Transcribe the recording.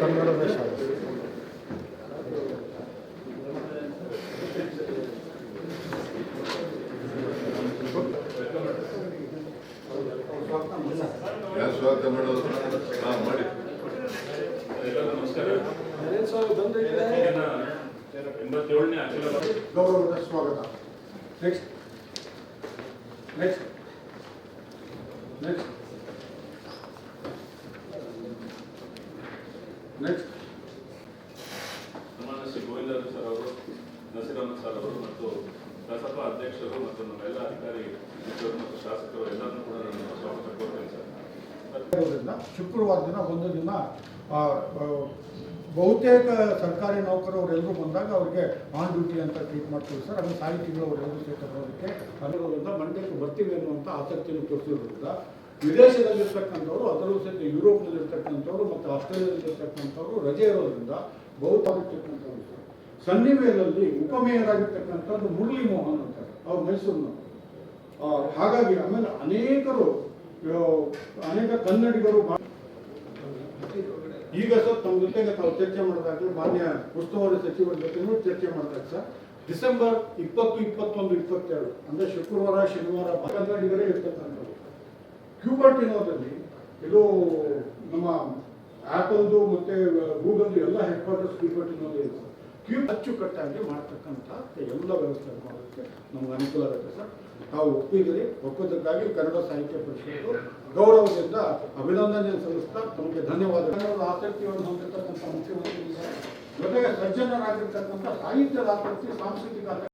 ಕನ್ನಡದ ಶಾಲೆ. ಯಾರು ಸ್ವಾಗತ ಮಾಡೋದು? ಹಾಂ ಮಾಡಿ. ಎಲ್ಲರಿಗೂ ನಮಸ್ಕಾರ. ಗೌರವದ ಸ್ವಾಗತ. ನೆಕ್ಸ್ಟ್ ನೆಕ್ಸ್ಟ್ ನೆಕ್ಸ್ಟ್ ನೆಕ್ಸ್ಟ್ ಸನ್ಮಾನ್ಯ ಶ್ರೀ ಗೋವಿಂದ ಸರ್ ಅವರು ನಸೀರ್ ಅಹಮದ್ ಸರ್ ಅವರು ಮತ್ತು ಕಸಪ ಅಧ್ಯಕ್ಷರು ಮತ್ತು ನಮ್ಮೆಲ್ಲ ಅಧಿಕಾರಿ ಮತ್ತು ಶಾಸಕರು ಎಲ್ಲರನ್ನೂ ಕೂಡ ನಾನು ಸ್ವಾಗತ ಕೋರ್ತೇನೆ ಸರ್. ಶುಕ್ರವಾರ ದಿನ ಒಂದು ದಿನ ಬಹುತೇಕ ಸರ್ಕಾರಿ ನೌಕರವರೆಲ್ಲರೂ ಬಂದಾಗ ಅವ್ರಿಗೆ ಆನ್ ಡ್ಯೂಟಿ ಅಂತ ಟ್ರೀಟ್ ಮಾಡ್ತೀವಿ ಸರ್ ಅದು ಸಾಹಿತಿಗಳು ಅವರೆಲ್ಲರೂ ಸಹಿತ ಬರೋದಕ್ಕೆ ಅಲ್ಲಿರೋದ್ರಿಂದ ಮಂಡ್ಯಕ್ಕೆ ಬರ್ತೀವಿ ಅನ್ನುವಂಥ ಆಸಕ್ತಿಯನ್ನು ತೋರಿಸಿರೋದ್ರಿಂದ ವಿದೇಶದಲ್ಲಿರ್ತಕ್ಕಂಥವ್ರು, ಅದರಲ್ಲೂ ಸಹಿತ ಯುರೋಪ್ನಲ್ಲಿರ್ತಕ್ಕಂಥವ್ರು ಮತ್ತು ಆಸ್ಟ್ರೇಲಿಯಾದಲ್ಲಿರ್ತಕ್ಕಂಥವ್ರು ರಜೆ ಇರೋದ್ರಿಂದ ಬಹುತಾಗಿರ್ತಕ್ಕಂಥವ್ರು ಸರ್ ಸನ್ನಿವೇಲಲ್ಲಿ ಉಪಮೇಯರ್ ಆಗಿರ್ತಕ್ಕಂಥದ್ದು ಮುರಳಿ ಮೋಹನ್ ಅಂತಾರೆ ಅವ್ರು ಮೈಸೂರಿನ ಹಾಗಾಗಿ ಆಮೇಲೆ ಅನೇಕರು ಅನೇಕ ಕನ್ನಡಿಗರು ಈಗ ಸರ್ ತಮ್ಮ ಜೊತೆಗೆ ತಾವು ಚರ್ಚೆ ಮಾಡಿದಾಗ ಮಾನ್ಯ ಉಸ್ತುವಾರಿ ಸಚಿವರ ಜೊತೆನೂ ಚರ್ಚೆ ಮಾಡಿದಾಗ ಸರ್, ಡಿಸೆಂಬರ್ ಇಪ್ಪತ್ತು, ಇಪ್ಪತ್ತೊಂದು, ಇಪ್ಪತ್ತೆರಡು, ಅಂದ್ರೆ ಶುಕ್ರವಾರ, ಶನಿವಾರ ಕನ್ನಡಿಗರೇ ಇರ್ತಕ್ಕಂಥದ್ದು. ಕ್ಯೂಬರ್ಟಿನೋದಲ್ಲಿ ಇದು ನಮ್ಮ ಆ್ಯಪಲ್ದು ಮತ್ತೆ ಗೂಗಲ್ದು ಎಲ್ಲ ಹೆಡ್ ಕ್ವಾರ್ಟರ್ಸ್ ಕ್ಯೂಬರ್ಟಿನಲ್ಲಿ ಇದೆ ಅಚ್ಚುಕಟ್ಟಾಗಿ ಮಾಡ್ತಕ್ಕಂಥ ಎಲ್ಲ ವ್ಯವಸ್ಥೆ ಮಾಡೋದಕ್ಕೆ ನಮ್ಗೆ ಅನುಕೂಲ ಆಗುತ್ತೆ ಸರ್. ತಾವು ಒಪ್ಪಿದ್ದೀರಿ. ಒಪ್ಪೋದಕ್ಕಾಗಿ ಕನ್ನಡ ಸಾಹಿತ್ಯ ಪರಿಷತ್ತು ಗೌರವದಿಂದ ಅಭಿನಂದನೆ ಸಲ್ಲಿಸ್ತಾ ತಮಗೆ ಧನ್ಯವಾದ ಕನ್ನಡದ ಆಸಕ್ತಿಯನ್ನು ಹೊಂದಿರತಕ್ಕಂಥ ಮುಖ್ಯಮಂತ್ರಿ ಜೊತೆಗೆ ಸಜ್ಜನರಾಗಿರ್ತಕ್ಕಂಥ ಸಾಹಿತ್ಯದ ಆಸಕ್ತಿ, ಸಾಂಸ್ಕೃತಿಕ